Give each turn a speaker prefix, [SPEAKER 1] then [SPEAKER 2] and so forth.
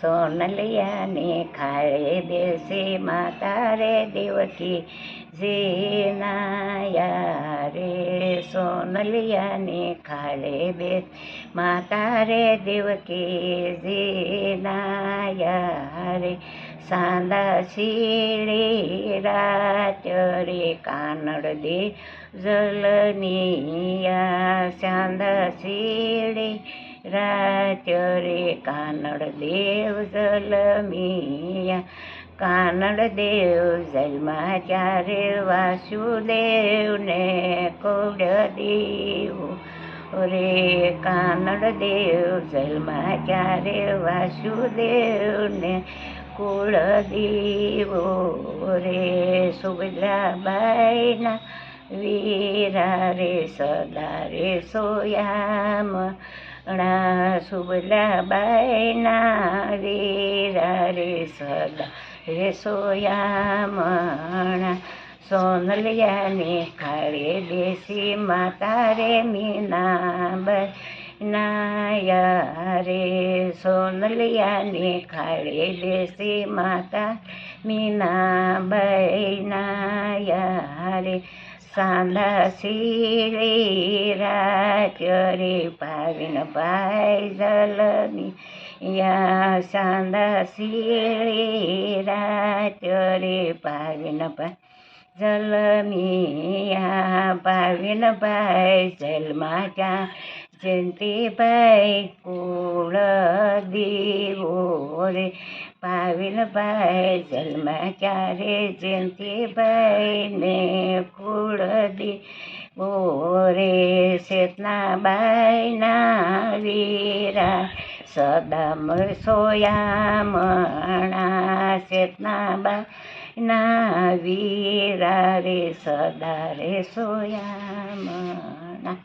[SPEAKER 1] સોનલિયાની ખાળે બેસી માતા રે દેવકી જીનાયા રે, સોનલિયાને ખાળે બે માતા રે દેવકી જીનાયા રે સાંદા શીળી રાચ રે કાનડ દે જલનિયા. સાંદા શીળી રાચ રે કાનડ દેવ જલમિયા કાનડ દેવ જલમાં ચારે વાસુદેવને કોડ દેવ રે કાનડ દેવ જલમાં ચારે વાસુદેવને કુળ દેવો રે સુભદ્રાબાઈના વીરા રે સદા રે સોયામ ણા સુભદ્રાબાઈના બાયના રે સદા રે સોયામણા સોનલિયાને ખાડે દેશી માતા રે મીનાબાઈ નાયા રે સોનલિયાને ખાડે દેશી માતા मिना बैना यारे साँदा सिरे त्यो रे पाविन या साँदा सिरे त्यो रे पाविन पाइ जलमिया पाविन पाइ जलमा જયંતિભાઈ કુળ દેવો રે પાવીનભાઈ જલમાં ચારે જયંતિભાઈને કુળ દેવો રે શેતનાબાઈના વીરા સદા સોયામણા શેતનાબાઈ ના વીરા રે સદા રે સોયામણા